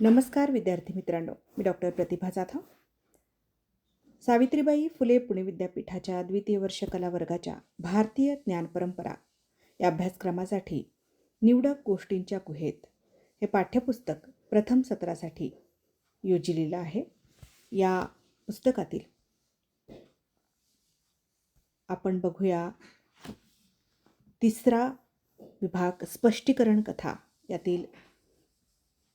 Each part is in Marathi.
नमस्कार विद्यार्थी मित्रांनो मी डॉक्टर प्रतिभा जाधव. सावित्रीबाई फुले पुणे विद्यापीठाच्या द्वितीय वर्ष कला वर्गाच्या भारतीय ज्ञान परंपरा या अभ्यासक्रमासाठी निवडक गोष्टींच्या गुहेत हे पाठ्यपुस्तक प्रथम सत्रासाठी योजिलेलं आहे. या पुस्तकातील आपण बघूया तिसरा विभाग स्पष्टीकरण कथा. यातील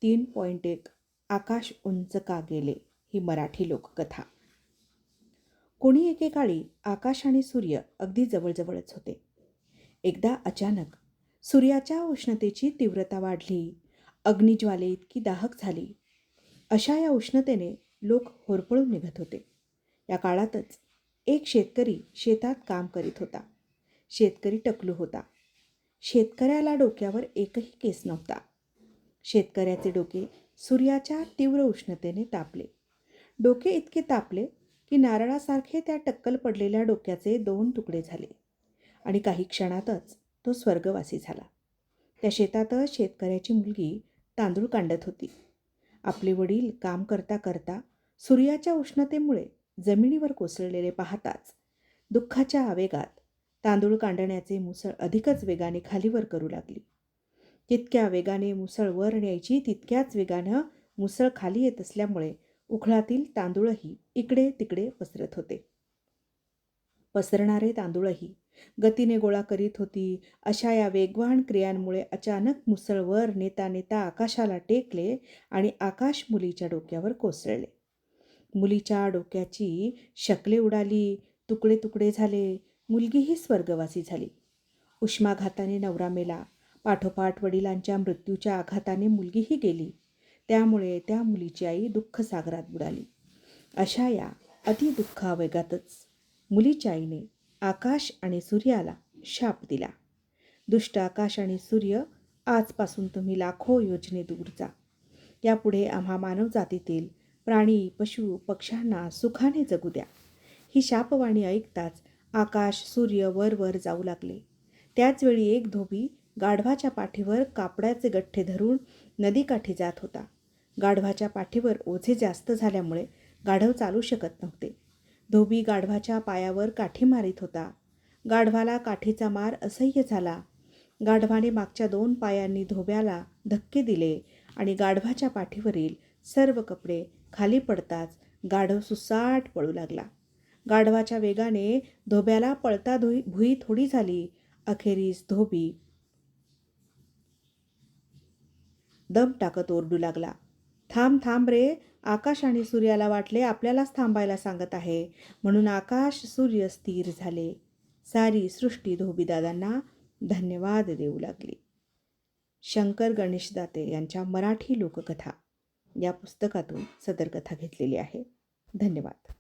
तीन पॉईंट एक आकाश उंच का गेले ही मराठी लोककथा. कोणी एकेकाळी आकाश आणि सूर्य अगदी जवळजवळच होते. एकदा अचानक सूर्याच्या उष्णतेची तीव्रता वाढली अग्निज्वाले इतकी दाहक झाली. अशा या उष्णतेने लोक होरपळून निघत होते. या काळातच एक शेतकरी शेतात काम करीत होता. शेतकरी टकलू होता. शेतकऱ्याला डोक्यावर एकही केस नव्हता. शेतकऱ्याचे डोके सूर्याच्या तीव्र उष्णतेने तापले. डोके इतके तापले की नारळासारखे त्या टक्कल पडलेल्या डोक्याचे दोन तुकडे झाले आणि काही क्षणातच तो स्वर्गवासी झाला. त्या शेतातच शेतकऱ्याची मुलगी तांदूळ कांडत होती. आपले वडील काम करता करता सूर्याच्या उष्णतेमुळे जमिनीवर कोसळलेले पाहताच दुःखाच्या आवेगात तांदूळ कांडण्याचे मुसळ अधिकच वेगाने खालीवर करू लागली. जितक्या वेगाने मुसळ वर न्यायची तितक्याच वेगानं मुसळ खाली येत असल्यामुळे उखळातील तांदूळही इकडे तिकडे पसरत होते. पसरणारे तांदूळही गतीने गोळा करीत होती. अशा या वेगवान क्रियांमुळे अचानक मुसळ वर नेता नेता आकाशाला टेकले आणि आकाश मुलीच्या डोक्यावर कोसळले. मुलीच्या डोक्याची शकले उडाली. तुकडे तुकडे झाले. मुलगीही स्वर्गवासी झाली. उष्माघाताने नवरा मेला. पाठोपाठ वडिलांच्या मृत्यूच्या आघाताने मुलगीही गेली. त्यामुळे त्या मुलीची आई दुःख सागरात बुडाली. अशा या अतिदुःखावेगातच मुलीच्या आईने आकाश आणि सूर्याला शाप दिला. दुष्ट आकाश आणि सूर्य आजपासून तुम्ही लाखो योजने दूर जा. यापुढे आम्हा मानवजातीतील प्राणी पशु पक्ष्यांना सुखाने जगू द्या. ही शापवाणी ऐकताच आकाश सूर्य वर वर जाऊ लागले. त्याचवेळी एक धोबी गाढवाच्या पाठीवर कापडाचे गठ्ठे धरून नदीकाठी जात होता. गाढवाच्या पाठीवर ओझे जास्त झाल्यामुळे गाढव चालू शकत नव्हते. धोबी गाढवाच्या पायावर काठी मारित होता. गाढवाला काठीचा मार असह्य झाला. गाढवाने मागच्या दोन पायांनी धोब्याला धक्के दिले आणि गाढवाच्या पाठीवरील सर्व कपडे खाली पडताच गाढव सुसाट पळू लागला. गाढवाच्या वेगाने धोब्याला पळता धुई भुई थोडी झाली. अखेरीस धोबी दम टाकत ओरडू लागला. थांब थांब रे आकाश आणि सूर्याला वाटले आपल्यालाच थांबायला सांगत आहे म्हणून आकाश सूर्य स्थिर झाले. सारी सृष्टी धोबीदादांना धन्यवाद देऊ लागली. शंकर गणेशदाते यांच्या मराठी लोककथा या पुस्तकातून सदर कथा घेतलेली आहे. धन्यवाद.